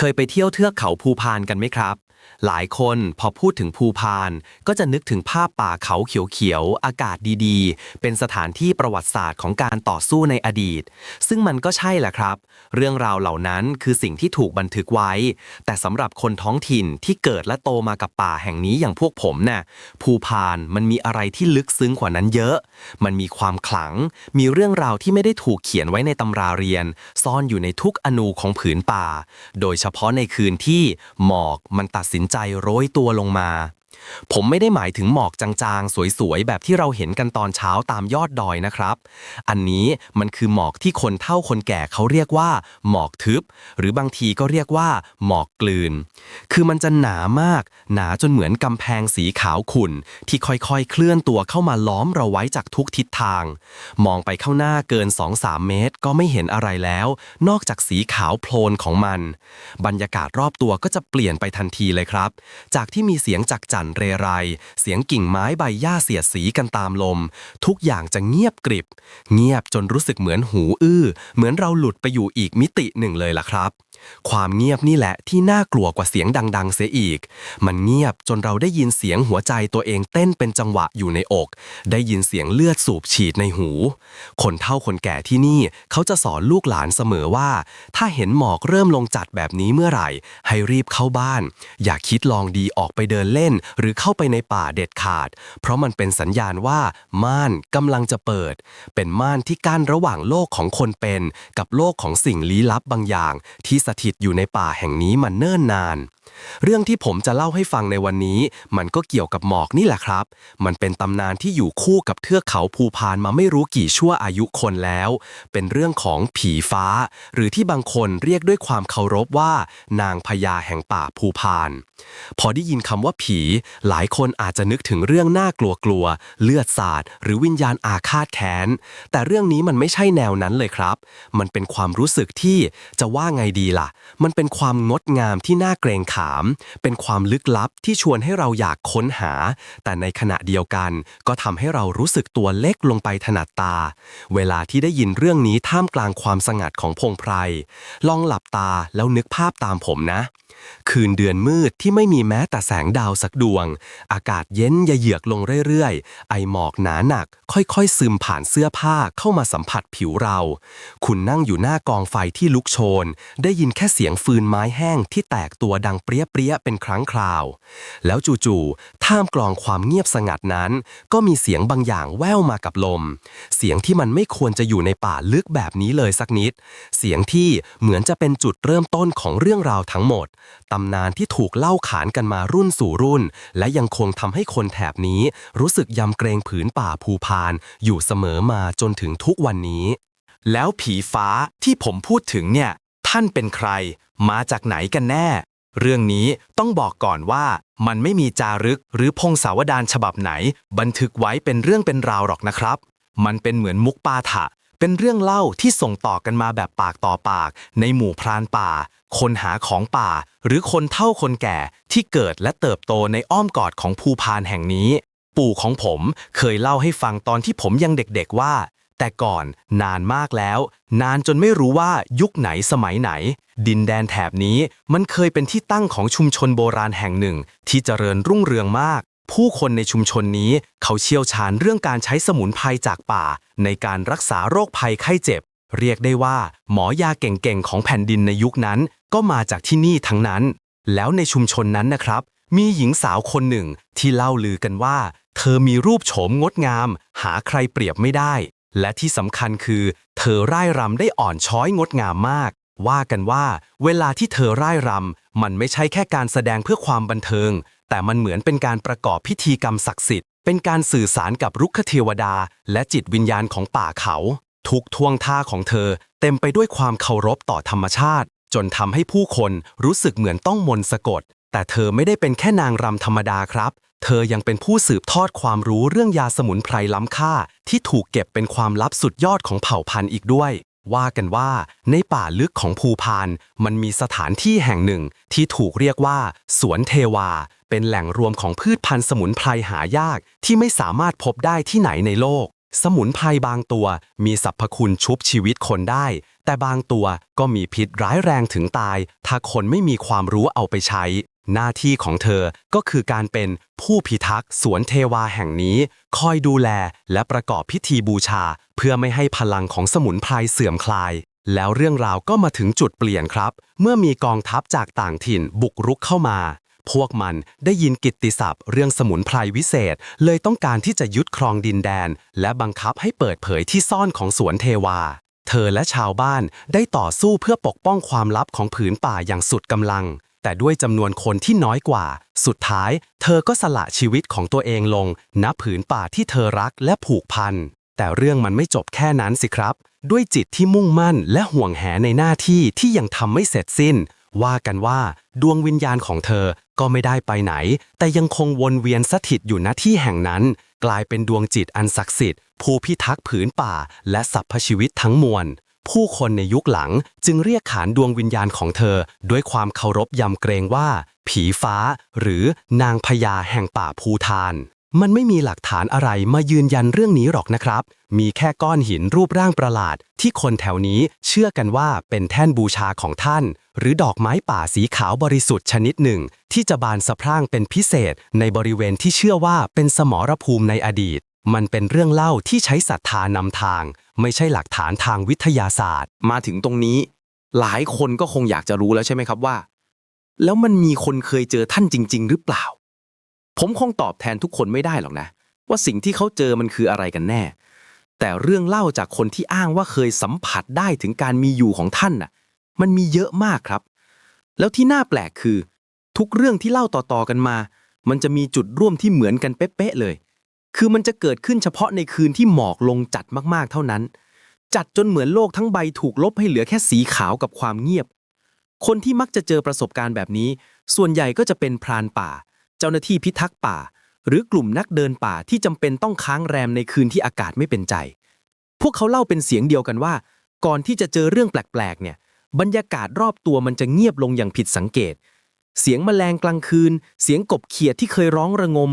เคยไปเที่ยวเทือกเขาภูพานกันไหมครับ หลายคนพอพูดถึงภูพาน ก็จะนึกถึงภาพป่าเขาเขียวๆ อากาศดีๆ เป็นสถานที่ประวัติศาสตร์ของการต่อสู้ในอดีต ซึ่งมันก็ใช่แหละครับ เรื่องราวเหล่านั้นคือสิ่งที่ถูกบันทึกไว้ แต่สำหรับคนท้องถิ่นที่เกิดและโตมากับป่าแห่งนี้อย่างพวกผมน่ะภูพานมันมีอะไรที่ลึกซึ้งกว่านั้นเยอะ มันมีความขลัง มีเรื่องราวที่ไม่ได้ถูกเขียนไว้ในตำราเรียน ซ่อนอยู่ในทุกอนูของผืนป่า โดยเฉพาะในคืนที่หมอกมันตัดสินใจโรยตัวลงมา ผมไม่ได้หมายถึงหมอกจางๆ สวยๆ แบบที่เราเห็นกันตอนเช้าตามยอดดอยนะครับ อันนี้มันคือหมอกที่คนเฒ่าคนแก่เขาเรียกว่า หมอกทึบ หรือบางทีก็เรียกว่า หมอกกลืน คือมันจะหนามาก หนาจนเหมือนกำแพงสีขาวขุ่น ที่ค่อยๆ เคลื่อนตัวเข้ามาล้อมเราไว้จากทุกทิศทาง มองไปข้างหน้าเกิน 2-3 เมตร ก็ไม่เห็นอะไรแล้ว นอกจากสีขาวโพลนของมัน บรรยากาศรอบตัวก็จะเปลี่ยนไปทันทีเลยครับ จากที่มีเสียงจักจั่นเรไรเสียงกิ่งไม้ใบหญ้าเสียดสีกันตามลม ทุกอย่างจะเงียบกริบ เงียบจนรู้สึกเหมือนหูอื้อ เหมือนเราหลุดไปอยู่อีกมิติหนึ่งเลยล่ะครับ ความเงียบนี่แหละที่น่ากลัวกว่าเสียงดัง ๆ เสียอีก มันเงียบจนเราได้ยินเสียงหัวใจตัวเองเต้นเป็นจังหวะอยู่ในอก ได้ยินเสียงเลือดสูบฉีดในหู คนเฒ่าคนแก่ที่นี่เขาจะสอนลูกหลานเสมอว่า ถ้าเห็นหมอกเริ่มลงจัดแบบนี้เมื่อไหร่ ให้รีบเข้าบ้าน อย่าคิดลองดีออกไปเดินเล่น หรือเข้าไปในป่าเด็ดขาด เพราะมันเป็นสัญญาณว่า ม่านกำลังจะเปิด เป็นม่านที่กั้นระหว่างโลกของคนเป็น กับโลกของสิ่งลี้ลับบางอย่างที่ถิตอยู่ในป่าแห่งนี้มันเนิ่นนาน เรื่องที่ผมจะเล่าให้ฟังในวันนี้ มันก็เกี่ยวกับหมอกนี่แหละครับ มันเป็นตำนานที่อยู่คู่กับเทือกเขาภูพานมาไม่รู้กี่ชั่วอายุคนแล้ว เป็นเรื่องของผีฟ้า หรือที่บางคนเรียกด้วยความเคารพว่า นางพญาแห่งป่าภูพาน พอได้ยินคำว่าผี หลายคนอาจจะนึกถึงเรื่องน่ากลัวกลัวๆเลือดสาดหรือวิญญาณอาฆาตแค้น แต่เรื่องนี้มันไม่ใช่แนวนั้นเลยครับ มันเป็นความรู้สึกที่จะว่าไงดีล่ะ มันเป็นความงดงามที่น่าเกรงขาม เป็นความลึกลับที่ชวนให้เราอยากค้นหา แต่ในขณะเดียวกัน ก็ทำให้เรารู้สึกตัวเล็กลงไปถนัดตา เวลาที่ได้ยินเรื่องนี้ท่ามกลางความสงัดของพงไพร ลองหลับตาแล้วนึกภาพตามผมนะ คืนเดือนมืดที่ไม่มีแม้แต่แสงดาวสักดวง อากาศเย็นยะเยือกลงเรื่อยๆ ไอหมอกหนาหนัก ค่อยๆ ซึมผ่านเสื้อผ้าเข้ามาสัมผัสผิวเรา คุณนั่งอยู่หน้ากองไฟที่ลุกโชน ได้ยินแค่เสียงฟืนไม้แห้งที่แตกตัวดังเปรี้ยเปรี้ยๆเป็นครั้งคราว แล้วจู่ๆท่ามกลองความเงียบสงัดนั้น ก็มีเสียงบางอย่างแว่วมากับลม เสียงที่มันไม่ควรจะอยู่ในป่าลึกแบบนี้เลยสักนิด เสียงที่เหมือนจะเป็นจุดเริ่มต้นของเรื่องราวทั้งหมดตำนานที่ถูกเล่าขานกันมารุ่นสู่รุ่น และยังคงทำให้คนแถบนี้ รู้สึกยำเกรงผืนป่าภูพาน อยู่เสมอมาจนถึงทุกวันนี้ แล้วผีฟ้าที่ผมพูดถึงเนี่ย ท่านเป็นใคร มาจากไหนกันแน่ เรื่องนี้ต้องบอกก่อนว่ามันไม่มีจารึกหรือพงศาวดารฉบับไหน บันทึกไว้เป็นเรื่องเป็นราวหรอกนะครับ มันเป็นเหมือนมุกปาถะ เป็นเรื่องเล่าที่ส่งต่อกันมาแบบปากต่อปาก ในหมู่พรานป่า คนหาของป่า หรือคนเฒ่าคนแก่ที่เกิดและเติบโตในอ้อมกอดของภูพานแห่งนี้ ปู่ของผมเคยเล่าให้ฟังตอนที่ผมยังเด็กๆว่า แต่ก่อนนานมากแล้ว นานจนไม่รู้ว่ายุคไหนสมัยไหน ดินแดนแถบนี้มันเคยเป็นที่ตั้งของชุมชนโบราณแห่งหนึ่ง ที่เจริญรุ่งเรืองมาก ผู้คนในชุมชนนี้เขาเชี่ยวชาญเรื่องการใช้สมุนไพรจากป่า ในการรักษาโรคภัยไข้เจ็บ เรียกได้ว่า หมอยาเก่งๆของแผ่นดินในยุคนั้น ก็มาจากที่นี่ทั้งนั้น แล้วในชุมชนนั้นนะครับ มีหญิงสาวคนหนึ่งที่เล่าลือกันว่า เธอมีรูปโฉมงดงาม หาใครเปรียบไม่ได้ และที่สำคัญคือ เธอร่ายรำได้อ่อนช้อยงดงามมาก ว่ากันว่า เวลาที่เธอร่ายรำมันไม่ใช่แค่การแสดงเพื่อความบันเทิง แต่มันเหมือนเป็นการประกอบพิธีกรรมศักดิ์สิทธิ์ เป็นการสื่อสารกับรุกขเทวดา และจิตวิญญาณของป่าเขา ทุกท่วงท่าของเธอ เต็มไปด้วยความเคารพต่อธรรมชาติ จนทำให้ผู้คนรู้สึกเหมือนต้องมนต์สะกด แต่เธอไม่ได้เป็นแค่นางรำธรรมดาครับ เธอยังเป็นผู้สืบทอดความรู้เรื่องยาสมุนไพรล้ำค่า ที่ถูกเก็บเป็นความลับสุดยอดของเผ่าพันธุ์อีกด้วย ว่ากันว่าในป่าลึกของภูพาน มันมีสถานที่แห่งหนึ่ง ที่ถูกเรียกว่า สวนเทวา เป็นแหล่งรวมของพืชพันธุ์สมุนไพรหายาก ที่ไม่สามารถพบได้ที่ไหนในโลก สมุนไพรบางตัว มีสรรพคุณชุบชีวิตคนได้ แต่บางตัวก็มีพิษร้ายแรงถึงตาย ถ้าคนไม่มีความรู้เอาไปใช้ หน้าที่ของเธอก็คือการเป็นผู้พิทักษ์สวนเทวาแห่งนี้ คอยดูแลและประกอบพิธีบูชา เพื่อไม่ให้พลังของสมุนไพรเสื่อมคลายแล้วเรื่องราวก็มาถึงจุดเปลี่ยนครับ เมื่อมีกองทัพจากต่างถิ่นบุกรุกเข้ามา พวกมันได้ยินกิตติศัพท์เรื่องสมุนไพรวิเศษ เลยต้องการที่จะยึดครองดินแดน และบังคับให้เปิดเผยที่ซ่อนของสวนเทวา เธอและชาวบ้านได้ต่อสู้เพื่อปกป้องความลับของผืนป่าอย่างสุดกำลัง แต่ด้วยจำนวนคนที่น้อยกว่า สุดท้าย เธอก็สละชีวิตของตัวเองลง ณ ผืนป่าที่เธอรักและผูกพัน แต่เรื่องมันไม่จบแค่นั้นสิครับ ด้วยจิตที่มุ่งมั่นและห่วงแหในหน้าที่ที่ยังทำไม่เสร็จสิ้น ว่ากันว่าดวงวิญญาณของเธอก็ไม่ได้ไปไหน แต่ยังคงวนเวียนสถิตอยู่ณที่แห่งนั้น กลายเป็นดวงจิตอันศักดิ์สิทธิ์ผู้พิทักษ์ผืนป่า และสรรพชีวิตทั้งมวล ผู้คนในยุคหลังจึงเรียกขานดวงวิญญาณของเธอ ด้วยความเคารพยำเกรงว่า ผีฟ้า หรือนางพญาแห่งป่าภูทาน มันไม่มีหลักฐานอะไรมายืนยันเรื่องนี้หรอกนะครับ มีแค่ก้อนหินรูปร่างประหลาด ที่คนแถวนี้เชื่อกันว่าเป็นแท่นบูชาของท่าน หรือดอกไม้ป่าสีขาวบริสุทธิ์ชนิดหนึ่ง ที่จะบานสะพรั่งเป็นพิเศษ ในบริเวณที่เชื่อว่าเป็นสมรภูมิในอดีต มันเป็นเรื่องเล่าที่ใช้ศรัทธานำทาง ไม่ใช่หลักฐานทางวิทยาศาสตร์ มาถึงตรงนี้ หลายคนก็คงอยากจะรู้แล้วใช่ไหมครับว่า แล้วมันมีคนเคยเจอท่านจริง ๆ หรือเปล่า ผมคงตอบแทนทุกคนไม่ได้หรอกนะ ว่าสิ่งที่เขาเจอมันคืออะไรกันแน่ แต่เรื่องเล่าจากคนที่อ้างว่าเคยสัมผัสได้ถึงการมีอยู่ของท่านน่ะ มันมีเยอะมากครับ แล้วที่น่าแปลกคือ ทุกเรื่องที่เล่าต่อๆกันมา มันจะมีจุดร่วมที่เหมือนกันเป๊ะๆเลย คือมันจะเกิดขึ้นเฉพาะในคืนที่หมอกลงจัดมากๆเท่านั้น จัดจนเหมือนโลกทั้งใบถูกลบให้เหลือแค่สีขาวกับความเงียบ คนที่มักจะเจอประสบการณ์แบบนี้ ส่วนใหญ่ก็จะเป็นพรานป่า เจ้าหน้าที่พิทักษ์ป่า หรือกลุ่มนักเดินป่าที่จำเป็นต้องค้างแรมในคืนที่อากาศไม่เป็นใจ พวกเขาเล่าเป็นเสียงเดียวกันว่า ก่อนที่จะเจอเรื่องแปลกๆเนี่ย บรรยากาศรอบตัวมันจะเงียบลงอย่างผิดสังเกต เสียงแมลงกลางคืน เสียงกบเขียดที่เคยร้องระงม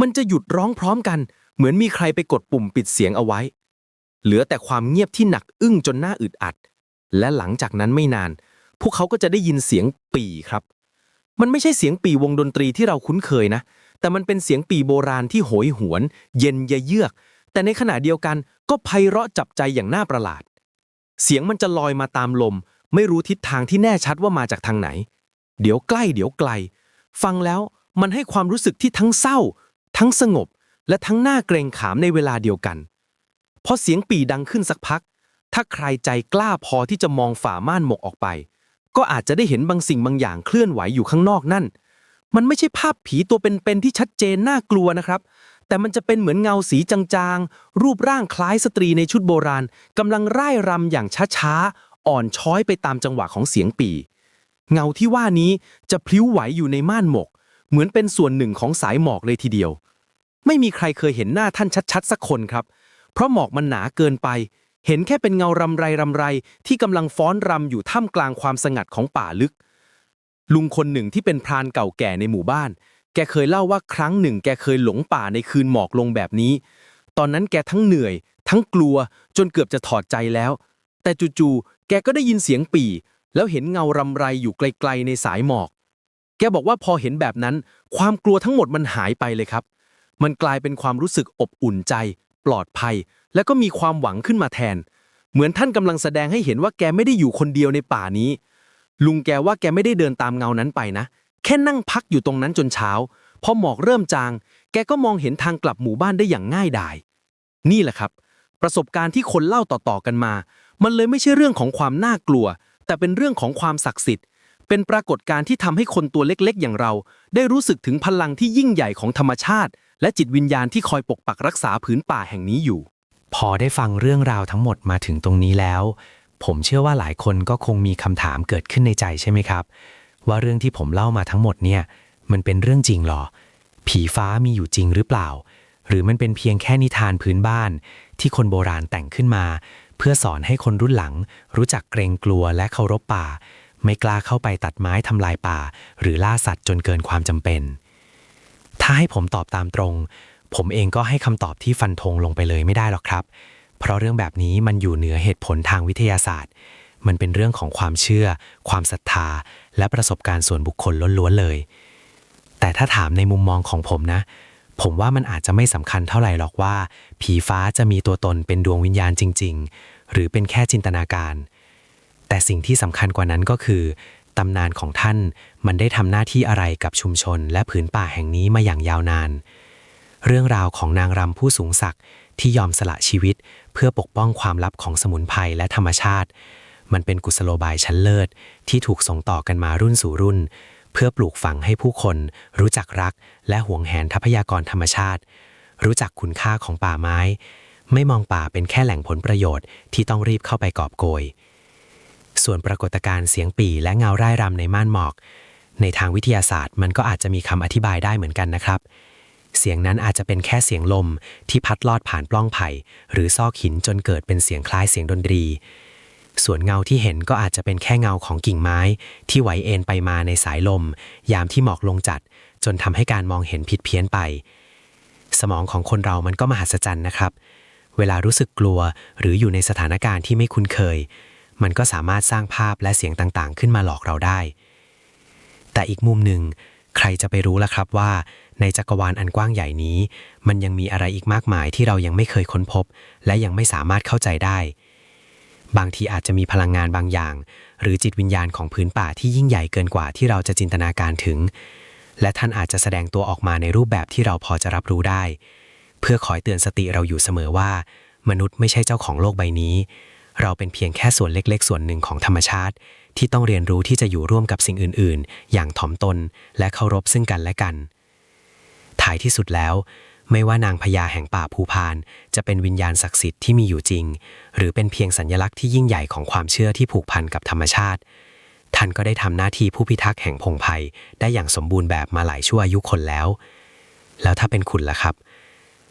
มันจะหยุดร้องพร้อมกัน เหมือนมีใครไปกดปุ่มปิดเสียงเอาไว้ เหลือแต่ความเงียบที่หนักอึ้งจนหน้าอึดอัด และหลังจากนั้นไม่นาน พวกเขาก็จะได้ยินเสียงปี่ครับ มันไม่ใช่เสียงปีวงดนตรีที่เราคุ้นเคยนะ แต่มันเป็นเสียงปีโบราณที่โหยหวน เย็นยเยือก แต่ในขณะเดียวกันก็ไพเราะจับใจอย่างน่าประหลาด เสียงมันจะลอยมาตามลม ไม่รู้ทิศทางที่แน่ชัดว่ามาจากทางไหน เดี๋ยวใกล้เดี๋ยวไกล ฟังแล้วมันให้ความรู้สึกที่ทั้งเศร้า ทั้งสงบ และทั้งน่าเกรงขามในเวลาเดียวกัน พอเสียงปีดังขึ้นสักพัก ถ้าใครใจกล้าพอที่จะมองฝ่าม่านหมกออกไป ก็อาจจะได้เห็นบางสิ่งบางอย่างเคลื่อนไหวอยู่ข้างนอกนั่น มันไม่ใช่ภาพผีตัวเป็นๆที่ชัดเจนน่ากลัวนะครับ แต่มันจะเป็นเหมือนเงาสีจางๆ รูปร่างคล้ายสตรีในชุดโบราณกำลังร่ายรำอย่างช้าๆ อ่อนช้อยไปตามจังหวะของเสียงปี เงาที่ว่านี้จะพลิ้วไหวอยู่ในม่านหมก เหมือนเป็นส่วนหนึ่งของสายหมอกเลยทีเดียว ไม่มีใครเคยเห็นหน้าท่านชัดๆ สักคนครับ เพราะหมอกมันหนาเกินไป เห็นแค่เป็นเงารำไรรำไรที่กำลังฟ้อนรำอยู่ท่ามกลางความสงัดของป่าลึก ลุงคนหนึ่งที่เป็นพรานเก่าแก่ในหมู่บ้าน แกเคยเล่าว่าครั้งหนึ่ง แกเคยหลงป่าในคืนหมอกลงแบบนี้ ตอนนั้นแกทั้งเหนื่อย ทั้งกลัวจนเกือบจะถอดใจแล้ว แต่จู่ๆแกก็ได้ยินเสียงปี่ แล้วเห็นเงารำไรอยู่ไกลๆในสายหมอก แกบอกว่าพอเห็นแบบนั้น ความกลัวทั้งหมดมันหายไปเลยครับ มันกลายเป็นความรู้สึกอบอุ่นใจ ปลอดภัย และก็มีความหวังขึ้นมาแทน เหมือนท่านกำลังแสดงให้เห็นว่าแกไม่ได้อยู่คนเดียวในป่านี้ ลุงแกว่าแกไม่ได้เดินตามเงานั้นไปนะ แค่นั่งพักอยู่ตรงนั้นจนเช้า พอหมอกเริ่มจาง แกก็มองเห็นทางกลับหมู่บ้านได้อย่างง่ายดาย นี่แหละครับ ประสบการณ์ที่คนเล่าต่อๆกันมา มันเลยไม่ใช่เรื่องของความน่ากลัว แต่เป็นเรื่องของความศักดิ์สิทธิ์เป็นปรากฏการณ์ที่ทำให้คนตัวเล็กๆ อย่างเรา ได้รู้สึกถึงพลังที่ยิ่งใหญ่ของธรรมชาติ และจิตวิญญาณที่คอยปกปักรักษาผืนป่าแห่งนี้อยู่ พอได้ฟังเรื่องราวทั้งหมดมาถึงตรงนี้แล้ว ผมเชื่อว่าหลายคนก็คงมีคำถามเกิดขึ้นในใจใช่ไหมครับ ว่าเรื่องที่ผมเล่ามาทั้งหมดเนี่ย มันเป็นเรื่องจริงหรอ ผีฟ้ามีอยู่จริงหรือเปล่า หรือมันเป็นเพียงแค่นิทานพื้นบ้าน ที่คนโบราณแต่งขึ้นมา เพื่อสอนให้คนรุ่นหลัง รู้จักเกรงกลัวและเคารพป่า ไม่กล้าเข้าไปตัดไม้ทำลายป่า หรือล่าสัตว์จนเกินความจำเป็น ถ้าให้ผมตอบตามตรง ผมเองก็ให้คำตอบที่ฟันธงลงไปเลยไม่ได้หรอกครับ เพราะเรื่องแบบนี้มันอยู่เหนือเหตุผลทางวิทยาศาสตร์ มันเป็นเรื่องของความเชื่อ ความศรัทธา และประสบการณ์ส่วนบุคคลล้วนๆเลย แต่ถ้าถามในมุมมองของผมนะ ผมว่ามันอาจจะไม่สำคัญเท่าไหร่หรอกว่า ผีฟ้าจะมีตัวตนเป็นดวงวิญญาณจริง ๆ หรือเป็นแค่จินตนาการแต่สิ่งที่สำคัญกว่านั้นก็คือ ตำนานของท่าน มันได้ทำหน้าที่อะไรกับชุมชนและผืนป่าแห่งนี้มาอย่างยาวนาน เรื่องราวของนางรำผู้สูงศักดิ์ที่ยอมสละชีวิต เพื่อปกป้องความลับของสมุนไพรและธรรมชาติ มันเป็นกุศโลบายชั้นเลิศ ที่ถูกส่งต่อกันมารุ่นสู่รุ่น เพื่อปลูกฝังให้ผู้คน รู้จักรัก และหวงแหนทรัพยากรธรรมชาติ รู้จักคุณค่าของป่าไม้ ไม่มองป่าเป็นแค่แหล่งผลประโยชน์ที่ต้องรีบเข้าไปกอบโกย ส่วนปรากฏการณ์เสียงปี่และเงาร่ายรำในม่านหมอก ในทางวิทยาศาสตร์มันก็อาจจะมีคำอธิบายได้เหมือนกันนะครับ เสียงนั้นอาจจะเป็นแค่เสียงลมที่พัดลอดผ่านปล้องไผ่ หรือซอกหินจนเกิดเป็นเสียงคล้ายเสียงดนตรี ส่วนเงาที่เห็นก็อาจจะเป็นแค่เงาของกิ่งไม้ ที่ไหวเอ็นไปมาในสายลม ยามที่หมอกลงจัด จนทำให้การมองเห็นผิดเพี้ยนไป สมองของคนเรามันก็มหัศจรรย์นะครับ เวลารู้สึกกลัวหรืออยู่ในสถานการณ์ที่ไม่คุ้นเคย มันก็สามารถสร้างภาพและเสียงต่างๆ ขึ้นมาหลอกเราได้ แต่อีกมุมหนึ่ง ใครจะไปรู้ล่ะครับว่า ในจักรวาลอันกว้างใหญ่นี้ มันยังมีอะไรอีกมากมายที่เรายังไม่เคยค้นพบ และยังไม่สามารถเข้าใจได้ บางทีอาจจะมีพลังงานบางอย่าง หรือจิตวิญญาณของพื้นป่าที่ยิ่งใหญ่เกินกว่าที่เราจะจินตนาการถึง และท่านอาจจะแสดงตัวออกมาในรูปแบบที่เราพอจะรับรู้ได้ เพื่อคอยเตือนสติเราอยู่เสมอว่า มนุษย์ไม่ใช่เจ้าของโลกใบนี้ เราเป็นเพียงแค่ส่วนเล็กๆ ส่วนหนึ่งของธรรมชาติ ที่ต้องเรียนรู้ที่จะอยู่ร่วมกับสิ่งอื่น ๆ อย่างถ่อมตนและเคารพซึ่งกันและกัน ท้ายที่สุดแล้ว ไม่ว่านางพญาแห่งป่าภูพาน จะเป็นวิญญาณศักดิ์สิทธิ์ที่มีอยู่จริง หรือเป็นเพียงสัญลักษณ์ที่ยิ่งใหญ่ของความเชื่อที่ผูกพันกับธรรมชาติ ท่านก็ได้ทำหน้าที่ผู้พิทักษ์แห่งพงไพ่ได้อย่างสมบูรณ์แบบมาหลายชั่วอายุคนแล้ว แล้วถ้าเป็นคุณล่ะครับ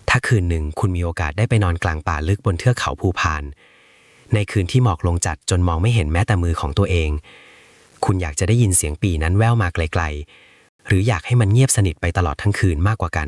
ถ้าคืนหนึ่งคุณมีโอกาสได้ไปนอนกลางป่าลึกบนเทือกเขาภูพาน ในคืนที่หมอกลงจัดจนมองไม่เห็นแม้แต่มือของตัวเอง คุณอยากจะได้ยินเสียงปีนั้นแว่วมาไกลๆ หรืออยากให้มันเงียบสนิทไปตลอดทั้งคืนมากกว่ากัน